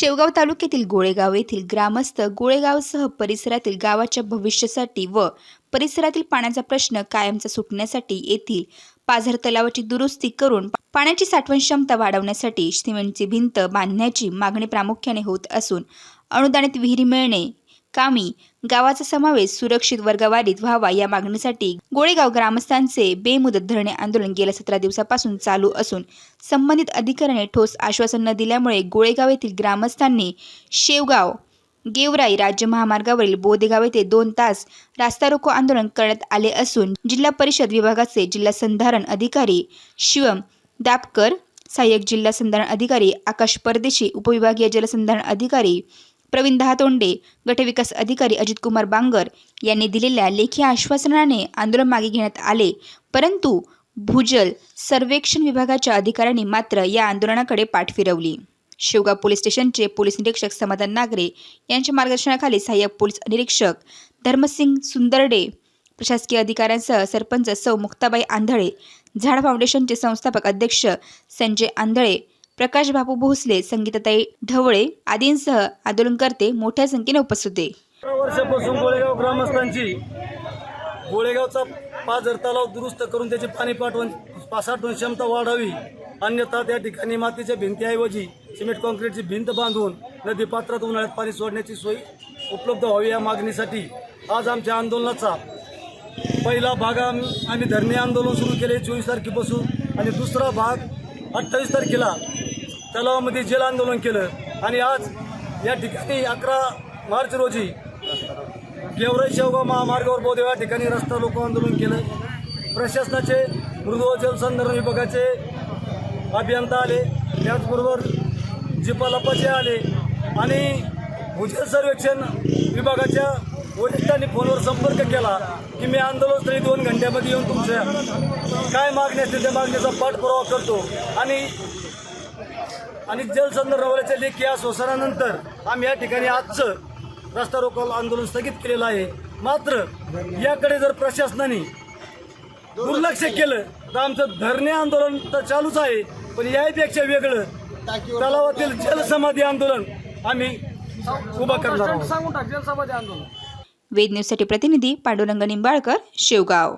शेवगाव तालुक्यातील गोळेगाव येथील ग्रामस्थ गोळेगावसह परिसरातील गावाच्या भविष्यासाठी व परिसरातील पाण्याचा प्रश्न कायमचा सुटण्यासाठी येथील पाझर तलावाची दुरुस्ती करून पाण्याची साठवण क्षमता वाढवण्यासाठी सिमेंटची भिंत बांधण्याची मागणी प्रामुख्याने होत असून अनुदानित विहिरी मिळणे कामी गावाचा समावेश सुरक्षित वर्गवारीत व्हावा या मागणीसाठी गोळेगाव ग्रामस्थांचे बेमुदत धरणे आंदोलन गेल्या सतरा दिवसापासून चालू असून संबंधित अधिकाऱ्याने ठोस आश्वासन न दिल्यामुळे गोळेगाव येथील ग्रामस्थांनी शेवगाव गेवराई राज्य महामार्गावरील बोदेगाव येथे दोन तास रास्ता रोको आंदोलन करण्यात आले असून जिल्हा परिषद विभागाचे जिल्हा संधारण अधिकारी शिवम दापकर सहाय्यक जिल्हा संधारण अधिकारी आकाश परदेशी उपविभागीय जलसंधारण अधिकारी प्रवीण दहातोंडे गटविकास अधिकारी अजितकुमार बांगर यांनी दिलेल्या लेखी आश्वासनाने आंदोलन मागे घेण्यात आले. परंतु भूजल सर्वेक्षण विभागाच्या अधिकाऱ्यांनी मात्र या आंदोलनाकडे पाठ फिरवली. शेवगाव पोलीस स्टेशनचे पोलीस निरीक्षक समाधान नागरे यांच्या मार्गदर्शनाखाली सहाय्यक पोलीस निरीक्षक धर्मसिंग सुंदरडे प्रशासकीय अधिकाऱ्यांसह सरपंच सौ मुक्ताबाई आंधळे झाड फाउंडेशनचे संस्थापक अध्यक्ष संजय आंधळे प्रकाश बापू भोसले संगीताताई ढवळे आदींसह आंदोलनकर्ते मोठ्या संख्येने उपस्थित होते. अठरा वर्षापासून गोळेगाव ग्रामस्थांची गोळेगावचा पाझर तलाव दुरुस्त करून त्याची पाणी पाठवून साठवण क्षमता वाढावी. अन्यथा त्या ठिकाणी मातीच्या भिंतीऐवजी सिमेंट कॉन्क्रीटची भिंत बांधून नदी पात्रात उन्हाळ्यात पाणी सोडण्याची सोय उपलब्ध व्हावी या मागणीसाठी आज आमच्या आंदोलनाचा पहिला भाग आम्ही आम्ही धरणे आंदोलन सुरू केले चोवीस तारखेपासून. आणि दुसरा भाग अठ्ठावीस तारखेला तलावामध्ये जल आंदोलन केलं. आणि आज या ठिकाणी अकरा मार्च रोजी गेवराई शेवगाव महामार्गावर बोदेव या ठिकाणी रस्ता लोक आंदोलन केलं. प्रशासनाचे मृदू व जलसंधारण विभागाचे अभियंता आले. त्याचबरोबर जिपालापाचे आले. आणि भूजल सर्वेक्षण विभागाच्या वरिष्ठांनी फोनवर संपर्क केला की मी आंदोलनस्थळी दोन घंट्यामध्ये येऊन तुमच्या काय मागणी असतील त्या मागणीचा पाठपुरावा करतो. आणि आणि जलसंधारणाच्या लेखी आश्वासनानंतर आम्ही या ठिकाणी आजचं रस्ता रोको आंदोलन स्थगित केलेलं आहे. मात्र याकडे जर प्रशासनाने दुर्लक्ष केलं तर आमचं धरणे आंदोलन तर चालूच आहे पण यापेक्षा वेगळं तलावातील जलसमाधी आंदोलन आम्ही उभं करणार आहोत. वेद न्यूजसाठी प्रतिनिधी पांडुरंग निंबाळकर शेवगाव.